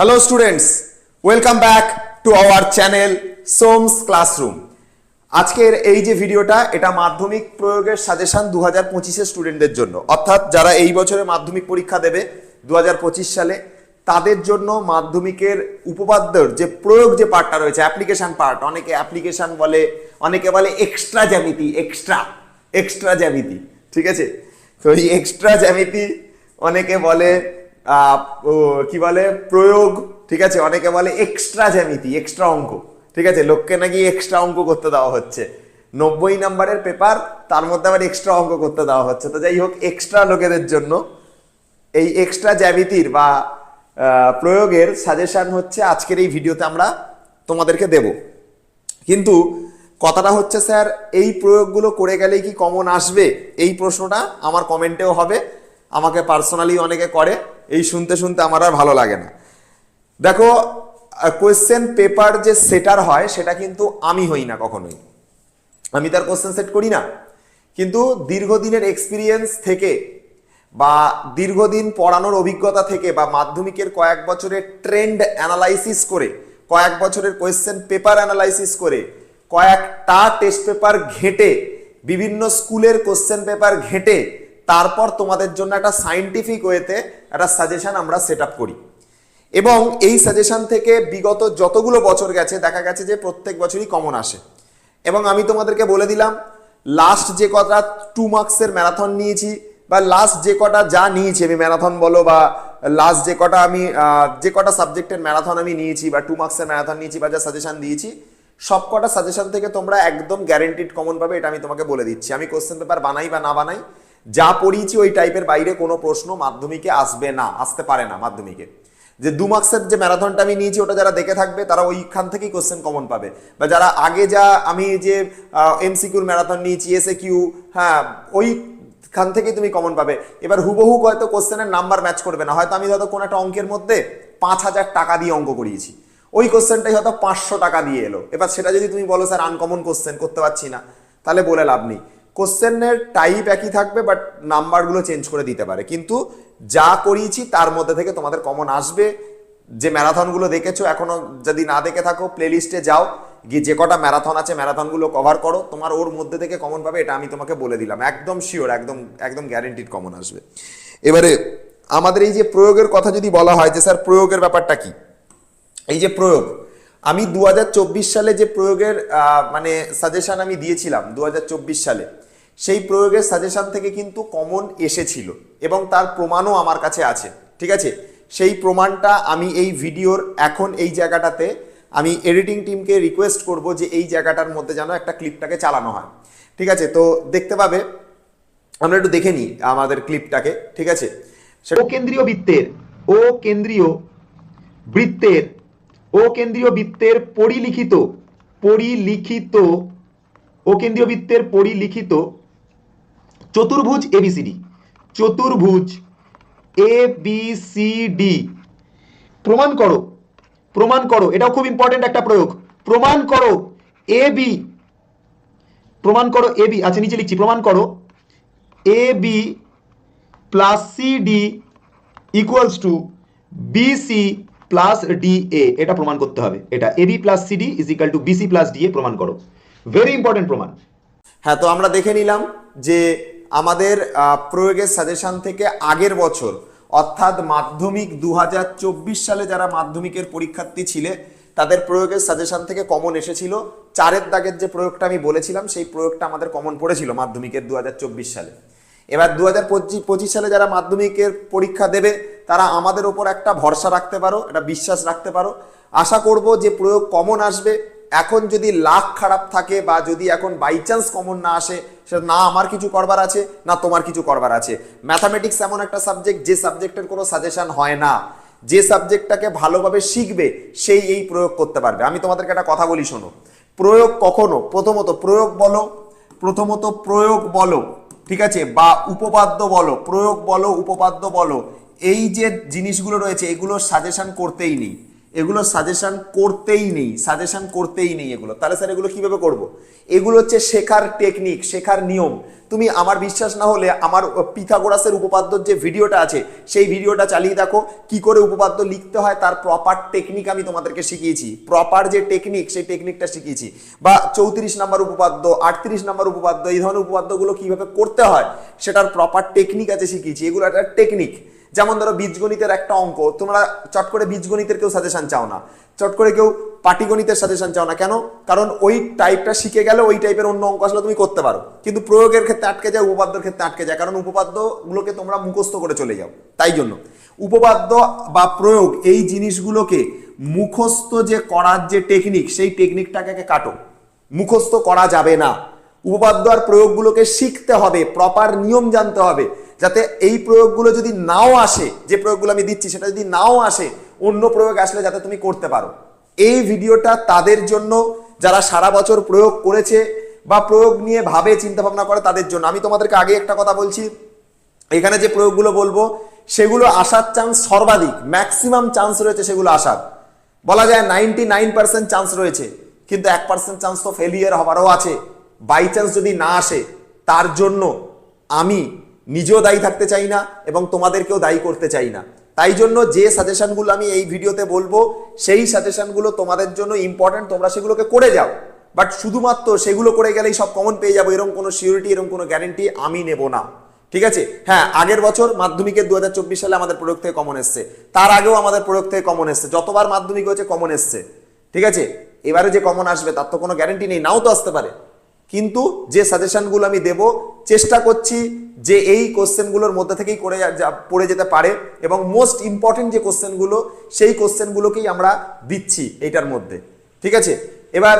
Hello students welcome back to our channel Somas classroom আজকের এই যে ভিডিওটা, এটা মাধ্যমিক প্রয়োগের সাজেশন দু হাজার পঁচিশের স্টুডেন্টদের জন্য। অর্থাৎ যারা এই বছরে মাধ্যমিক পরীক্ষা দেবে দু হাজার পঁচিশ সালে, তাদের জন্য মাধ্যমিকের উপপাদ্যর যে প্রয়োগ যে পার্টটা রয়েছে অ্যাপ্লিকেশন পার্ট অনেকে অ্যাপ্লিকেশন বলে, অনেকে বলে এক্সট্রা জ্যামিতি এক্সট্রা এক্সট্রা জ্যামিতি, ঠিক আছে? তো এই এক্সট্রা জ্যামিতি অনেকে বলে কি বলে, প্রয়োগ, ঠিক আছে? অনেকে বলে এক্সট্রা জ্যামিতি এক্সট্রা অঙ্ক, ঠিক আছে? লোককে নাকি এক্সট্রা অঙ্ক করতে দেওয়া হচ্ছে। নব্বই নাম্বারের পেপার তার মধ্যে আবার এক্সট্রা অঙ্ক করতে দেওয়া হচ্ছে। তো যাই হোক এক্সট্রা লোকেদের জন্য এই এক্সট্রা জ্যামিতির বা প্রয়োগের সাজেশন হচ্ছে আজকের এই ভিডিওতে আমরা তোমাদেরকে দেব। কিন্তু কথাটা হচ্ছে, স্যার, এই প্রয়োগগুলো করে গেলে কি কমন আসবে? এই প্রশ্নটা আমার কমেন্টেও হবে, আমাকে পার্সোনালি অনেকে করে। এই শুনতে শুনতে আমার আর ভালো লাগে না। দেখো কোয়েশ্চেন পেপার যে সেটার হয়, সেটা কিন্তু আমি হই না কখনোই। আমি তার কোয়েশ্চেন সেট করি না। কিন্তু দীর্ঘদিনের এক্সপিরিয়েন্স থেকে বা দীর্ঘদিন পড়ানোর অভিজ্ঞতা থেকে বা মাধ্যমিকের কয়েক বছরের ট্রেন্ড অ্যানালাইসিস করে, কয়েক বছরের কোয়েশ্চেন পেপার অ্যানালাইসিস করে, কয়েকটা টেস্ট পেপার ঘেটে, বিভিন্ন স্কুলের কোশ্চেন পেপার ঘেটে তারপর তোমাদের জন্য একটা সাইন্টিফিক ওয়েতে একটা সাজেশন আমরা সেট আপ করি। এবং এই সাজেশন থেকে বিগত যতগুলো বছর গেছে, দেখা গেছে যে প্রত্যেক বছরই কমন আসে। এবং আমি তোমাদেরকে বলে দিলাম লাস্ট যে কটা টু মার্কসের ম্যারাথন নিয়েছি, বা লাস্ট যে কটা যা নিয়েছি, আমি ম্যারাথন বলো বা লাস্ট যে কটা আমি যে কটা সাবজেক্টের ম্যারাথন আমি নিয়েছি, বা টু মার্কসের ম্যারাথন নিয়েছি, বা যা সাজেশন দিয়েছি, সব কটা সাজেশন থেকে তোমরা একদম গ্যারেন্টিড কমন পাবে, এটা আমি তোমাকে বলে দিচ্ছি। আমি কোশ্চেন পেপার বানাই বা না বানাই যা পড়িয়েছি ওই টাইপের বাইরে কোনো প্রশ্ন মাধ্যমিকে আসবে না, আসতে পারে না মাধ্যমিকে। যে দু মার্কসের যে ম্যারাথনটা আমি নিয়েছি, ওটা যারা দেখে থাকবে, তারা ওইখান থেকেই কোশ্চেন কমন পাবে। বা যারা আগে যা আমি যে এমসিকিউর ম্যারাথন নিয়েছি এসে কিউ হ্যাঁ ওইখান থেকেই তুমি কমন পাবে। এবার হুবহু হয়তো কোশ্চেনের নাম্বার ম্যাচ করবে না। হয়তো আমি হয়তো কোনো একটা অঙ্কের মধ্যে পাঁচ হাজার টাকা দিয়ে অঙ্ক করিয়েছি। ওই কোশ্চেনটাই হয়তো পাঁচশো টাকা দিয়ে এলো। এবার সেটা যদি তুমি বলো, স্যার আনকমন কোশ্চেন করতে পারছি না। তাহলে বলে লাভ নেই। কোশ্চেনের টাইপ একই থাকবে বাট নাম্বারগুলো চেঞ্জ করে দিতে পারে। কিন্তু যা করিয়েছি, তার মধ্যে থেকে তোমাদের কমন আসবে। যে ম্যারাথনগুলো দেখেছ, এখনও যদি না দেখে থাকো প্লেলিস্টে যাও, গিয়ে যে কটা ম্যারাথন আছে ম্যারাথনগুলো কভার করো। তোমার ওর মধ্যে থেকে কমন পাবে, এটা আমি তোমাকে বলে দিলাম। একদম শিওর একদম একদম গ্যারেন্টিড কমন আসবে। এবারে, আমাদের এই যে প্রয়োগের কথা যদি বলা হয়, যে স্যার প্রয়োগের ব্যাপারটা কি? এই যে প্রয়োগ আমি দু হাজার চব্বিশ সালে যে প্রয়োগের মানে সাজেশন আমি দিয়েছিলাম দু হাজার চব্বিশ সালে, সেই প্রয়োগের সাজেশন থেকে কিন্তু কমন এসেছিল এবং তার প্রমাণও আমার কাছে আছে, ঠিক আছে? সেই প্রমাণটা আমি এই ভিডিওর এখন এই জায়গাটাতে আমি এডিটিং টিমকে রিকোয়েস্ট করব যে এই জায়গাটার মধ্যে যেন একটা ক্লিপটাকে চালানো হয়, ঠিক আছে? তো দেখতে পাবে, আমরা একটু দেখে নিই আমাদের ক্লিপটাকে ঠিক আছে? ও কেন্দ্রীয় বৃত্তের, ও কেন্দ্রীয় বৃত্তের ও কেন্দ্রীয় বৃত্তের পরিলিখিত পরিলিখিত, ও কেন্দ্রীয় বৃত্তের পরিলিখিত চতুর্ভুজ এবিসিডি চতুর্ভুজ এ বি সি ডি প্রমাণ করো প্রমাণ করো, এটাও খুব ইম্পর্টেন্ট একটা প্রয়োগ। প্রমাণ করো এ বি প্রমাণ করো এ বি আচ্ছা নিচে লিখছি, প্রমাণ করো A B plus C D equals to BC plus D A এটা প্রমাণ করতে হবে। এটা AB plus C D is equal to BC plus D A প্রমাণ করো। ভেরি ইম্পর্টেন্ট প্রমাণ। হ্যাঁ তো আমরা দেখে নিলাম যে আমাদের প্রয়োগের সাজেশন থেকে আগের বছর, অর্থাৎ মাধ্যমিক দু হাজার চব্বিশ সালে যারা মাধ্যমিকের পরীক্ষার্থী ছিলে, তাদের প্রয়োগের সাজেশন থেকে কমন এসেছিল। চারের দাগের যে প্রয়োগটা আমি বলেছিলাম, সেই প্রয়োগটা আমাদের কমন পড়েছিল মাধ্যমিকের দু হাজার চব্বিশ সালে। এবার দু হাজার পঁচিশ সালে যারা মাধ্যমিকের পরীক্ষা দেবে, তারা আমাদের ওপর একটা ভরসা রাখতে পারো, একটা বিশ্বাস রাখতে পারো। আশা করব যে প্রয়োগ কমন আসবে। এখন যদি লাখ খারাপ থাকে বা যদি এখন বাই চান্স কমন না আসে সেটা না আমার কিছু করবার আছে, না তোমার কিছু করবার আছে। ম্যাথামেটিক্স এমন একটা সাবজেক্ট যে সাবজেক্টের কোনো সাজেশন হয় না। যে সাবজেক্টটাকে ভালোভাবে শিখবে, সেই এই প্রয়োগ করতে পারবে। আমি তোমাদেরকে একটা কথা বলি, শোনো। প্রয়োগ কখনো, প্রথমত প্রয়োগ বলো, প্রথমত প্রয়োগ বলো। ঠিক আছে? বা উপপাদ্য বলো, প্রয়োগ বলো, উপপাদ্য বলো, এই যে জিনিসগুলো রয়েছে এগুলো সাজেশন করতেই নেই। এগুলো সাজেশান করতেই নেই সাজেশান করতেই নেই এগুলো। তাহলে স্যার এগুলো কীভাবে করব? এগুলো হচ্ছে শেখার টেকনিক শেখার নিয়ম। তুমি আমার বিশ্বাস না হলে আমার পিথাগোরাসের উপপাদ্যর যে ভিডিওটা আছে, সেই ভিডিওটা চালিয়ে দেখো, কি করে উপপাদ্য লিখতে হয়, তার প্রপার টেকনিক আমি তোমাদেরকে শিখিয়েছি। প্রপার যে টেকনিক সেই টেকনিকটা শিখিয়েছি। বা চৌত্রিশ নাম্বার উপপাদ্য, আটত্রিশ নাম্বার উপপাদ্য, এই ধরনের উপপাদ্যগুলো কীভাবে করতে হয়, সেটার প্রপার টেকনিক আছে শিখিয়েছি। এগুলো একটা টেকনিক যেমন ধরো বীজগণিতের একটা অঙ্ক, তোমরা চট করে বীজগণিতের কেউ সাজেশন চাও না। চট করে কেউ পাটিগণিতের সাজেশন চাও না। কেন? কারণ ওই টাইপটা শিখে গেলে ওই টাইপের অন্য অঙ্ক আসলে তুমি করতে পারো। কিন্তু প্রয়োগের ক্ষেত্রে আটকে যায়, উপপাদ্যের ক্ষেত্রে আটকে যায়। কারণ উপপাদ্যগুলোকে তোমরা মুখস্থ করে চলে যাও। তাই জন্য উপপাদ্য বা প্রয়োগ এই জিনিসগুলোকে মুখস্থ যে করার যে টেকনিক সেই টেকনিকটাকে কাটো। মুখস্থ করা যাবে না। উপপাদ্য আর প্রয়োগগুলোকে শিখতে হবে প্রপার নিয়ম জানতে হবে। যাতে এই প্রয়োগগুলো যদি নাও আসে, যে প্রয়োগগুলো আমি দিচ্ছি সেটা যদি নাও আসে, অন্য প্রয়োগ আসলে যাতে তুমি করতে পারো। এই ভিডিওটা তাদের জন্য, যারা সারা বছর প্রয়োগ করেছে বা প্রয়োগ নিয়ে ভাবে চিন্তা ভাবনা করে তাদের জন্য। আমি তোমাদেরকে আগে একটা কথা বলছি। এখানে যে প্রয়োগগুলো বলব, সেগুলো আসার চান্স সর্বাধিক ম্যাক্সিমাম চান্স রয়েছে সেগুলো আসার। বলা যায় নাইনটি নাইন পার্সেন্ট চান্স রয়েছে, কিন্তু এক পার্সেন্ট চান্স তো ফেলিয়ার হবারও আছে। বাই চান্স যদি না আসে, তার জন্য আমি নিজেও দায়ী থাকতে চাই না এবং তোমাদেরকেও দায়ী করতে চাই না। তাই জন্য যে সাজেশনগুলো আমি এই ভিডিওতে বলব, সেই সাজেশনগুলো তোমাদের জন্য ইম্পর্টেন্ট তোমরা সেগুলোকে করে যাও। বাট শুধুমাত্র সেগুলো করে গেলেই সব কমন পেয়ে যাব, এরকম কোনো সিউরিটি এরকম কোনো গ্যারেন্টি আমি নেব না। ঠিক আছে? হ্যাঁ আগের বছর মাধ্যমিকের দু হাজার চব্বিশ সালে আমাদের প্রয়োগ থেকে কমন এসছে। তার আগেও আমাদের প্রয়োগ থেকে কমন এসছে। যতবার মাধ্যমিক হয়েছে কমন এসছে। ঠিক আছে? এবারে যে কমন আসবে, তার তো কোনো গ্যারেন্টি নেই। নাও তো আসতে পারে। কিন্তু যে সাজেশনগুলো আমি দেব, চেষ্টা করছি যে এই কোশ্চেনগুলোর মধ্যে থেকেই করে পড়ে যেতে পারে এবং মোস্ট ইম্পর্টেন্ট যে কোশ্চেনগুলো সেই কোশ্চেনগুলোকেই আমরা দিচ্ছি এইটার মধ্যে। ঠিক আছে? এবার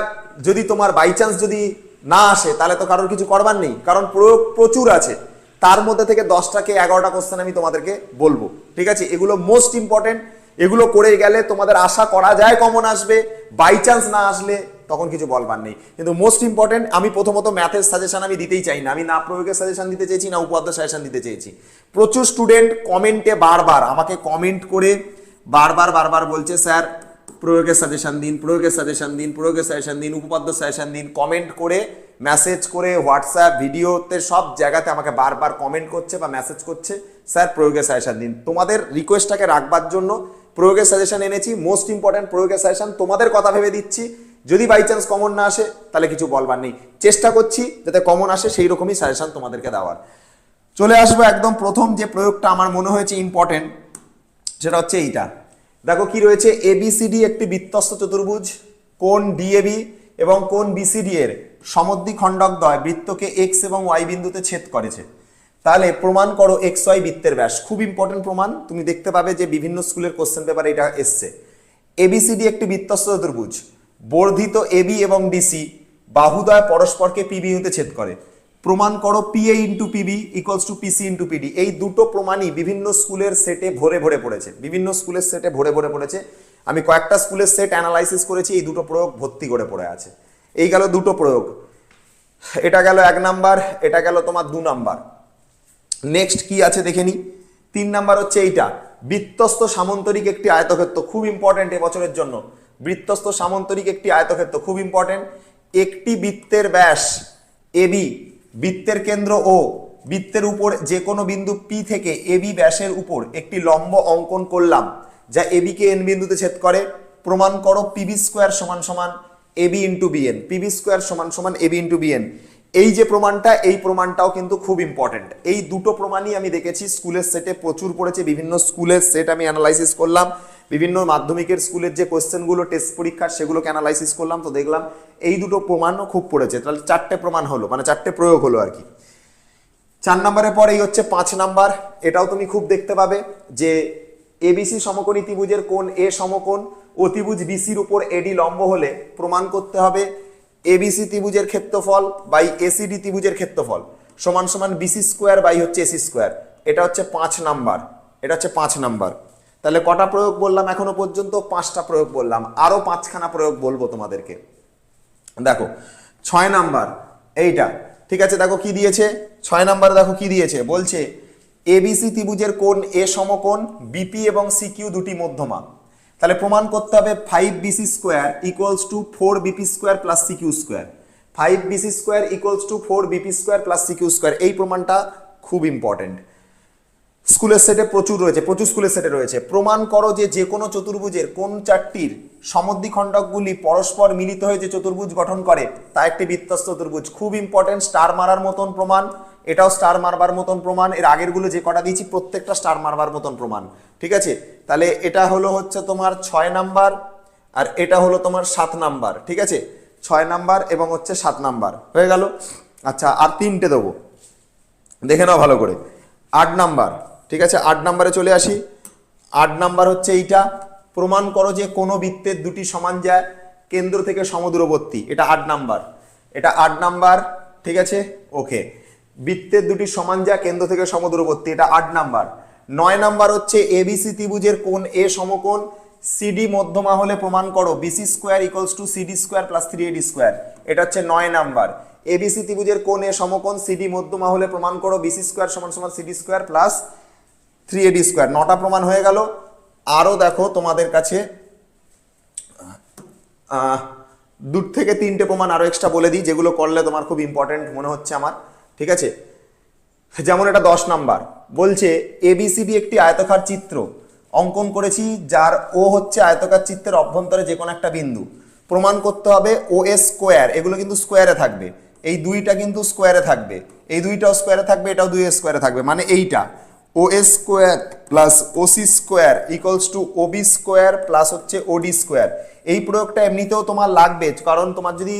যদি তোমার বাই চান্স যদি না আসে, তাহলে তো কারোর কিছু করবার নেই, কারণ প্রয়োগ প্রচুর আছে। তার মধ্যে থেকে দশটাকে এগারোটা কোশ্চেন আমি তোমাদেরকে বলব। ঠিক আছে? এগুলো মোস্ট ইম্পর্টেন্ট এগুলো করে গেলে তোমাদের আশা করা যায় কমন আসবে। বাই চান্স না আসলে তখন কিছু বলবার নেই। কিন্তু মোস্ট ইম্পর্টেন্ট আমি প্রথমত ম্যাথের সাজেশন আমি দিতেই চাই না। আমি না প্রয়োগের সাজেশন দিতে চেয়েছি, না উপাদ্য সাজেশন দিতে চেয়েছি। প্রচুর স্টুডেন্ট কমেন্টে বারবার আমাকে কমেন্ট করে বারবার বারবার বলছে স্যার প্রয়োগের সাজেশন দিন, প্রয়োগের সাজেশন দিন, প্রয়োগের সাজেশন দিন, উপপাদ্য সাজেশন দিন। কমেন্ট করে মেসেজ করে হোয়াটসঅ্যাপ ভিডিওতে সব জায়গাতে আমাকে বারবার কমেন্ট করছে বা মেসেজ করছে স্যার প্রয়োগের সাজেশন দিন। তোমাদের রিকোয়েস্টটাকে রাখবার জন্য প্রয়োগের সাজেশন এনেছি। মোস্ট ইম্পর্ট্যান্ট প্রয়োগের সাজেশন তোমাদের কথা ভেবে দিচ্ছি। যদি বাই চান্স কমন না আসে, তাহলে কিছু বলবার নেই। চেষ্টা করছি যাতে কমন আসে, সেই রকমই সাজেশন তোমাদেরকে দেওয়ার। চলে আসব একদম প্রথম যে প্রয়োগটা আমার মনে হয়েছে ইম্পর্টেন্ট সেটা হচ্ছে এইটা। দেখো কি রয়েছে? এবিসিডি একটি বৃত্তস্ত চতুর্ভুজ, কোন ডিএবি এবং কোন বিসিডি এর সমদ্বি খণ্ডকদ্বয় বৃত্তকে এক্স এবং ওয়াই বিন্দুতে ছেদ করেছে। তাহলে প্রমাণ করো এক্স ওয়াই বৃত্তের ব্যাস। খুব ইম্পর্টেন্ট প্রমাণ। তুমি দেখতে পাবে যে বিভিন্ন স্কুলের কোশ্চেন পেপারে এটা এসছে। এবিসিডি একটি বৃত্তস্ত চতুর্ভুজ। বর্ধিত এবি এবং ডিসি বাহুদয় পরস্পরকে পি বিন্দুতে ছেদ করে। প্রমাণ করো PA into PB equals to PC into PD এই দুটো প্রমাণই বিভিন্ন স্কুলের সেটে ভরে ভরে পড়েছে। বিভিন্ন স্কুলের সেটে ভরে ভরে পড়েছে। আমি কয়েকটা স্কুলের সেট অ্যানালাইসিস করেছি, এই দুটো প্রয়োগ ভর্তি করে পড়ে আছে। এই গেল দুটো প্রয়োগ। এটা গেল এক নাম্বার, এটা গেল তোমার দু নাম্বার। নেক্সট কি আছে দেখে নি? তিন নাম্বার হচ্ছে এইটা। বৃত্তস্থ সামন্তরিক একটি আয়তক্ষেত্র, খুব ইম্পর্টেন্ট এবছরের জন্য। বৃত্তস্থ সামন্তরিক একটি আয়তক্ষেত্র, খুব ইম্পর্টেন্ট একটি বৃত্তের ব্যাস এবি বৃত্তের কেন্দ্র ও বৃত্তের উপর যে কোনো বিন্দু পি থেকে এবি ব্যাসের উপর একটি লম্ব অঙ্কন করলাম, যা এবি কে এন বিন্দুতে ছেদ করে। প্রমাণ করো পিবি স্কোয়ার সমান সমান AB into BN PB square সমান সমান এবি ইন্টু বিএন এই যে প্রমাণটা, এই প্রমাণটাও কিন্তু খুব ইম্পর্টেন্ট এই দুটো প্রমাণই আমি দেখেছি, স্কুলের সেটে প্রচুর পড়েছে, বিভিন্ন স্কুলের সেট আমি অ্যানালাইসিস করলাম। বিভিন্ন মাধ্যমিকের স্কুলের যে কোশ্চেনগুলো টেস্ট পরীক্ষার সেগুলোকে অ্যানালাইসিস করলাম, তো দেখলাম এই দুটো প্রমাণও খুব পড়েছে। তাহলে চারটে প্রমাণ হলো মানে চারটে প্রয়োগ হলো আর কি। চার নম্বরের পর এই হচ্ছে পাঁচ নাম্বার। এটাও তুমি খুব দেখতে পাবে যে এবিসি সমকোণী ত্রিভুজের কোন এ সমকোণ, অতিভুজ বিসির উপর এডি লম্ব হলে প্রমাণ করতে হবে এবিসি ত্রিভুজের ক্ষেত্রফল বাই এসিডি ত্রিভুজের ক্ষেত্রফল সমান সমান বিসি স্কোয়ার বাই হচ্ছে এসি স্কোয়ার এটা হচ্ছে পাঁচ নাম্বার। এটা হচ্ছে পাঁচ নাম্বার। তাহলে কটা প্রয়োগ বললাম? এখনও পর্যন্ত পাঁচটা প্রয়োগ বললাম। আরও পাঁচখানা প্রয়োগ বলব তোমাদেরকে। দেখো, ছয় নাম্বার, এইটা। ঠিক আছে, দেখো কি দিয়েছে? ছয় নাম্বার, দেখো কি দিয়েছে? বলছে, এবিসি ত্রিভুজের কোণ এ সমকোণ, বিপি এবং সিকিউ দুটি মধ্যমা। তাহলে প্রমাণ করতে হবে, five BC square equals to four BP square plus CQ square. Five BC square equals to four BP square plus CQ square. এই প্রমাণটা খুব ইম্পর্টেন্ট স্কুলের সেটে প্রচুর রয়েছে, প্রচুর স্কুলের সেটে রয়েছে। প্রমাণ করো যে যে কোনো চতুর্ভুজের কোন চারটির সমদ্বিখণ্ডকগুলি পরস্পর মিলিত হয়ে যে চতুর্ভুজ গঠন করে, তা একটি বৃত্তস্ত চতুর্ভুজ। খুব ইম্পর্টেন্ট স্টার মারার মতন প্রমাণ, এটাও স্টার মারবার মতন প্রমাণ, এর আগেরগুলো যে কটা দিয়েছি, প্রত্যেকটা স্টার মারবার মতন প্রমাণ। ঠিক আছে? তাহলে এটা হলো হচ্ছে তোমার ছয় নাম্বার, আর এটা হলো তোমার সাত নাম্বার। ঠিক আছে? ছয় নাম্বার এবং হচ্ছে সাত নাম্বার। হয়ে গেল? আচ্ছা আর তিনটে দেবো। দেখে নাও ভালো করে। আট নাম্বার। ঠিক আছে? আট নাম্বারে চলে আসি। আট নাম্বার হচ্ছে এইটা। প্রমাণ করো যে কোনো বৃত্তের দুটি সমান যায় কেন্দ্র থেকে সমদূরবর্তী। এটা আট নাম্বার। এটা আট নাম্বার, ঠিক আছে? ওকে। বৃত্তের দুটি সমান যায় কেন্দ্র থেকে সমদূরবর্তী। এটা আট নাম্বার। নয় নাম্বার হচ্ছে এবিসি ত্রিভুজের কোন এ সমকোণ। সিডি মধ্যমা হলে প্রমাণ করো BC square equals to CD square plus three AD square. এটা হচ্ছে নয় নাম্বার। এবিসি ত্রিভুজের কোন এ সমকোণ, সিডি মধ্যমা হলে প্রমাণ করো বিসি স্কোয়ার সমান সমান CD square plus three AD square. নটা প্রমাণ হয়ে গেল। আরও দেখো তোমাদের কাছে দূর থেকে তিনটে প্রমাণ আরও এক্সট্রা বলে দিই, যেগুলো করলে তোমার খুব ইম্পর্টেন্ট মনে হচ্ছে আমার। ঠিক আছে? যেমন এটা দশ নাম্বার। বলছে এবিসিডি একটি আয়তকার চিত্র। অঙ্কন করেছি, যার ও হচ্ছে আয়তকার চিত্রের অভ্যন্তরে যে কোনো একটা বিন্দু। প্রমাণ করতে হবে ও এস স্কোয়ার। এগুলো কিন্তু স্কোয়ারে থাকবে। এই দুইটা কিন্তু স্কোয়ারে থাকবে। এই দুইটাও স্কোয়ারে থাকবে, এটাও দুই স্কোয়ারে থাকবে। মানে এইটা। O square plus OC square equals to OB square plus হচ্ছে ওডি স্কোয়ার এই প্রয়োগটা এমনিতেও তোমার লাগবে, কারণ তোমার যদি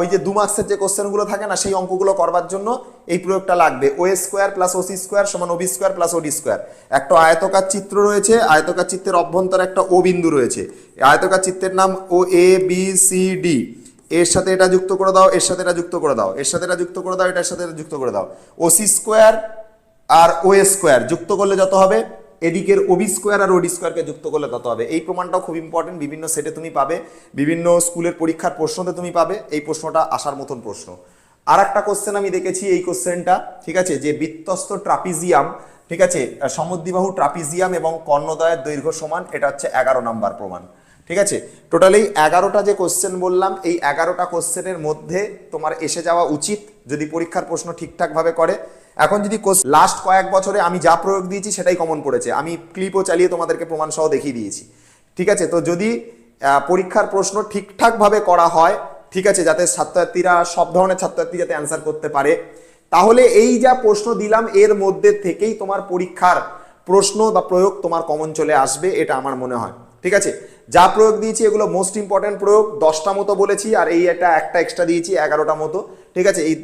ওই যে দু মার্কসের যে কোশ্চেনগুলো থাকে না, সেই অঙ্কগুলো করবার জন্য এই প্রয়োগটা লাগবে। O square plus OC square সমান OB square plus OD square একটা আয়তকার চিত্র রয়েছে, আয়তকার চিত্রের অভ্যন্তরে একটা ও বিন্দু রয়েছে। আয়তকার চিত্রের নাম O A B C D এর সাথে এটা যুক্ত করে দাও, এর সাথে এটা যুক্ত করে দাও, এর সাথে এটা যুক্ত করে দাও, এটার সাথে এটা যুক্ত করে দাও। ওসি স্কোয়ার আর ও স্কোয়ার যুক্ত করলে যত হবে? এদিকের ওবি স্কোয়ার আর ওডি স্কোয়ারকে যুক্ত করলে তত হবে। এই প্রমাণটাও খুব ইম্পর্টেন্ট বিভিন্ন সেটে তুমি পাবে। বিভিন্ন স্কুলের পরীক্ষার প্রশ্নতে তুমি পাবে। এই প্রশ্নটা আসার মতন প্রশ্ন। আর একটা কোশ্চেন আমি দেখেছি এই কোশ্চেনটা ঠিক আছে? যে বৃত্তস্ত ট্রাপিজিয়াম, ঠিক আছে? সমদ্বিবাহু ট্রাপিজিয়াম এবং কর্ণদয়ের দৈর্ঘ্য সমান, এটা হচ্ছে এগারো নাম্বার প্রমাণ। ঠিক আছে? টোটালি এগারোটা যে কোশ্চেন বললাম, এই এগারোটা কোশ্চেনের মধ্যে তোমার এসে যাওয়া উচিত। যদি পরীক্ষার প্রশ্ন ঠিকঠাকভাবে করে। এখন যদি লাস্ট কয়েক বছরে আমি যা প্রয়োগ দিয়েছি সেটাই কমন পড়েছে। আমি ক্লিপও চালিয়ে তোমাদেরকে প্রমাণ সহ দেখিয়ে দিয়েছি। ঠিক আছে? তো যদি পরীক্ষার প্রশ্ন ঠিকঠাকভাবে করা হয়, ঠিক আছে, যাতে ছাত্রছাত্রীরা সব ধরনের ছাত্রছাত্রী যাতে অ্যান্সার করতে পারে, তাহলে এই যা প্রশ্ন দিলাম, এর মধ্যে থেকেই তোমার পরীক্ষার প্রশ্ন বা প্রয়োগ তোমার কমন চলে আসবে, এটা আমার মনে হয়। ঠিক আছে? যা প্রয়োগ দিয়েছি এগুলো মোস্ট ইম্পর্টেন্ট প্রয়োগ, দশটা মতো বলেছি, আর এই একটা একটা এক্সট্রা দিয়েছি, এগারোটা মতো। ঠিক আছে, এই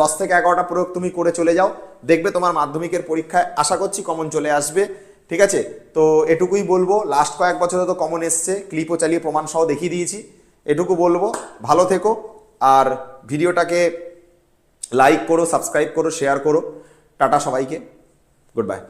দশ থেকে এগারোটা প্রয়োগ তুমি করে চলে যাও। দেখবে তোমার মাধ্যমিকের পরীক্ষায় আশা করছি কমন চলে আসবে, ঠিক আছে? তো এটুকুই বলব লাস্ট কয়েক বছরে তো কমন এসছে ক্লিপও চালিয়ে প্রমাণ সহ দেখিয়ে দিয়েছি, এটুকু বলব। ভালো থেকো, আর ভিডিওটাকে লাইক করো সাবস্ক্রাইব করো শেয়ার করো। টাটা সবাইকে গুড বাই